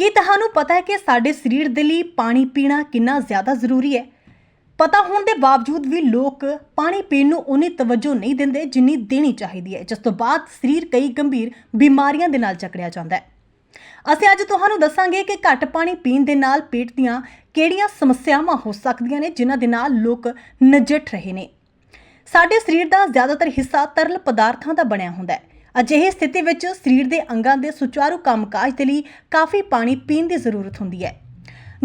ਕੀ ਤੁਹਾਨੂੰ ਪਤਾ ਹੈ ਕਿ ਸਾਡੇ ਸਰੀਰ ਦੇ ਲਈ ਪਾਣੀ ਪੀਣਾ ਕਿੰਨਾ ਜ਼ਿਆਦਾ ਜ਼ਰੂਰੀ ਹੈ? ਪਤਾ ਹੋਣ ਦੇ ਬਾਵਜੂਦ ਵੀ ਲੋਕ ਪਾਣੀ ਪੀਣ ਨੂੰ ਉਨੀ ਤਵੱਜੋ ਨਹੀਂ ਦਿੰਦੇ ਜਿੰਨੀ ਦੇਣੀ ਚਾਹੀਦੀ ਹੈ, ਜਿਸ ਤੋਂ ਬਾਅਦ ਸਰੀਰ ਕਈ ਗੰਭੀਰ ਬਿਮਾਰੀਆਂ ਦੇ ਨਾਲ ਜਕੜਿਆ ਜਾਂਦਾ ਹੈ। ਅਸੀਂ ਅੱਜ ਤੁਹਾਨੂੰ ਦੱਸਾਂਗੇ ਕਿ ਘੱਟ ਪਾਣੀ ਪੀਣ ਦੇ ਨਾਲ ਪੇਟ ਦੀਆਂ ਕਿਹੜੀਆਂ ਸਮੱਸਿਆਵਾਂ ਹੋ ਸਕਦੀਆਂ ਨੇ, ਜਿਨ੍ਹਾਂ ਦੇ ਨਾਲ ਲੋਕ ਨਜਿੱਠ ਰਹੇ ਨੇ। ਸਾਡੇ ਸਰੀਰ ਦਾ ਜ਼ਿਆਦਾਤਰ ਹਿੱਸਾ ਤਰਲ ਪਦਾਰਥਾਂ ਦਾ ਬਣਿਆ ਹੁੰਦਾ ਹੈ। ਅਜਿਹੀ ਸਥਿਤੀ ਵਿੱਚ ਸਰੀਰ ਦੇ ਅੰਗਾਂ ਦੇ ਸੁਚਾਰੂ ਕੰਮਕਾਜ ਦੇ ਲਈ ਕਾਫੀ ਪਾਣੀ ਪੀਣ ਦੀ ਜ਼ਰੂਰਤ ਹੁੰਦੀ ਹੈ।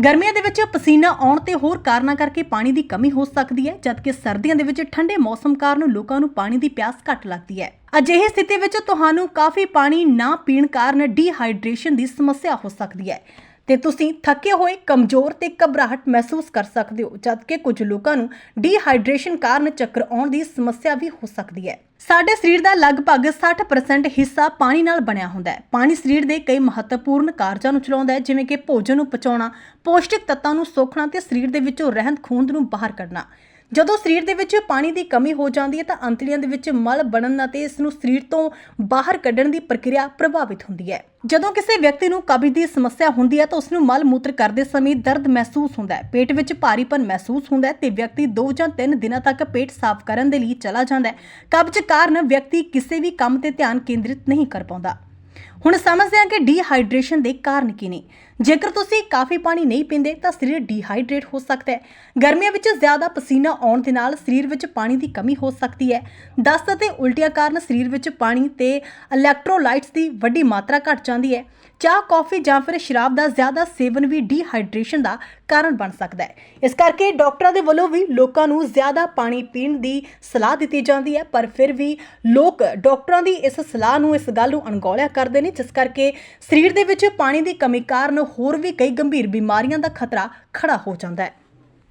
ਗਰਮੀਆਂ ਦੇ ਵਿੱਚ ਪਸੀਨਾ ਆਉਣ ਤੇ ਹੋਰ ਕਾਰਨਾਂ ਕਰਕੇ ਪਾਣੀ ਦੀ ਕਮੀ ਹੋ ਸਕਦੀ ਹੈ, ਜਦਕਿ ਸਰਦੀਆਂ ਦੇ ਵਿੱਚ ਠੰਡੇ ਮੌਸਮ ਕਾਰਨ ਲੋਕਾਂ ਨੂੰ ਪਾਣੀ ਦੀ ਪਿਆਸ ਘੱਟ ਲੱਗਦੀ ਹੈ। ਅਜਿਹੀ ਸਥਿਤੀ ਵਿੱਚ ਤੁਹਾਨੂੰ ਕਾਫੀ ਪਾਣੀ ਨਾ ਪੀਣ ਕਾਰਨ ਡੀਹਾਈਡਰੇਸ਼ਨ ਦੀ ਸਮੱਸਿਆ ਹੋ ਸਕਦੀ ਹੈ। ਤੇ ਤੁਸੀਂ ਥੱਕੇ ਹੋਏ, ਕਮਜ਼ੋਰ ਤੇ ਘਬਰਾਹਟ ਮਹਿਸੂਸ ਕਰ ਸਕਦੇ ਹੋ, ਜਦਕਿ ਕੁਝ ਲੋਕਾਂ ਨੂੰ ਡੀਹਾਈਡਰੇਸ਼ਨ ਕਾਰਨ ਚੱਕਰ ਆਉਣ ਦੀ ਸਮੱਸਿਆ ਵੀ ਹੋ ਸਕਦੀ ਹੈ। ਸਾਡੇ ਸਰੀਰ ਦਾ ਲਗਭਗ 60% ਹਿੱਸਾ ਪਾਣੀ ਨਾਲ ਬਣਿਆ ਹੁੰਦਾ ਹੈ। ਪਾਣੀ ਸਰੀਰ ਦੇ ਕਈ ਮਹੱਤਵਪੂਰਨ ਕਾਰਜਾਂ ਨੂੰ ਚਲਾਉਂਦਾ ਹੈ, ਜਿਵੇਂ ਕਿ ਭੋਜਨ ਨੂੰ ਪਚਾਉਣਾ, ਪੌਸ਼ਟਿਕ ਤੱਤਾਂ ਨੂੰ ਸੋਖਣਾ ਤੇ ਸਰੀਰ ਦੇ ਵਿੱਚੋਂ ਰਹਿੰਦ ਖੂੰਹਦ ਨੂੰ ਬਾਹਰ ਕੱਢਣਾ। ਜਦੋਂ ਸਰੀਰ ਦੇ ਵਿੱਚ ਪਾਣੀ ਦੀ ਕਮੀ ਹੋ ਜਾਂਦੀ ਹੈ ਤਾਂ ਅੰਤੜੀਆਂ ਦੇ ਵਿੱਚ ਮਲ ਬਣਨ ਅਤੇ ਇਸ ਨੂੰ ਸਰੀਰ ਤੋਂ ਬਾਹਰ ਕੱਢਣ ਦੀ ਪ੍ਰਕਿਰਿਆ ਪ੍ਰਭਾਵਿਤ ਹੁੰਦੀ ਹੈ। ਜਦੋਂ ਕਿਸੇ ਵਿਅਕਤੀ ਨੂੰ ਕਬਜ਼ ਦੀ ਸਮੱਸਿਆ ਹੁੰਦੀ ਹੈ ਤਾਂ ਉਸ ਨੂੰ ਮਲ ਮੂਤਰ ਕਰਦੇ ਸਮੇਂ ਦਰਦ ਮਹਿਸੂਸ ਹੁੰਦਾ ਹੈ। ਪੇਟ ਵਿੱਚ ਭਾਰੀਪਨ ਮਹਿਸੂਸ ਹੁੰਦਾ ਹੈ ਤੇ ਵਿਅਕਤੀ 2 ਜਾਂ 3 ਦਿਨਾਂ ਤੱਕ ਪੇਟ ਸਾਫ਼ ਕਰਨ ਦੇ ਲਈ ਚਲਾ ਜਾਂਦਾ ਹੈ। ਕਬਜ਼ ਕਾਰਨ ਵਿਅਕਤੀ ਕਿਸੇ ਵੀ ਕੰਮ ਤੇ ਧਿਆਨ ਕੇਂਦਰਿਤ ਨਹੀਂ ਕਰ ਪਾਉਂਦਾ। ਹੁਣ ਸਮਝਦੇ ਹਾਂ ਕਿ ਡੀਹਾਈਡਰੇਸ਼ਨ ਦੇ ਕਾਰਨ ਕੀ ਨੇ। ਜੇਕਰ ਤੁਸੀਂ ਕਾਫੀ ਪਾਣੀ ਨਹੀਂ ਪੀਂਦੇ ਤਾਂ ਸਰੀਰ ਡੀਹਾਈਡਰੇਟ ਹੋ ਸਕਦਾ ਹੈ। ਗਰਮੀਆਂ ਵਿੱਚ ਜ਼ਿਆਦਾ ਪਸੀਨਾ ਆਉਣ ਦੇ ਨਾਲ ਸਰੀਰ ਵਿੱਚ ਪਾਣੀ ਦੀ ਕਮੀ ਹੋ ਸਕਦੀ ਹੈ। ਦਸਤ ਅਤੇ ਉਲਟੀਆਂ ਕਾਰਨ ਸਰੀਰ ਵਿੱਚ ਪਾਣੀ ਤੇ ਇਲੈਕਟ੍ਰੋਲਾਈਟਸ ਦੀ ਵੱਡੀ ਮਾਤਰਾ ਘਟ ਜਾਂਦੀ ਹੈ। ਚਾਹ, ਕੌਫੀ ਜਾਂ ਫਿਰ ਸ਼ਰਾਬ ਦਾ ਜ਼ਿਆਦਾ ਸੇਵਨ ਵੀ ਡੀਹਾਈਡਰੇਸ਼ਨ ਦਾ ਕਾਰਨ ਬਣ ਸਕਦਾ ਹੈ। ਇਸ ਕਰਕੇ ਡਾਕਟਰਾਂ ਦੇ ਵੱਲੋਂ ਵੀ ਲੋਕਾਂ ਨੂੰ ਜ਼ਿਆਦਾ ਪਾਣੀ ਪੀਣ ਦੀ ਸਲਾਹ ਦਿੱਤੀ ਜਾਂਦੀ ਹੈ। ਪਰ ਫਿਰ ਵੀ ਲੋਕ ਡਾਕਟਰਾਂ ਦੀ ਇਸ ਸਲਾਹ ਨੂੰ, ਇਸ ਗੱਲ ਨੂੰ ਅਣਗੌਲਿਆ ਕਰਦੇ ਨੇ ਜਿਸ ਕਰਕੇ ਸਰੀਰ ਦੇ ਵਿੱਚ ਪਾਣੀ ਦੀ ਕਮੀ ਕਾਰਨ ਹੋਰ ਵੀ ਕਈ ਗੰਭੀਰ ਬਿਮਾਰੀਆਂ ਦਾ ਖਤਰਾ ਖੜਾ ਹੋ ਜਾਂਦਾ ਹੈ।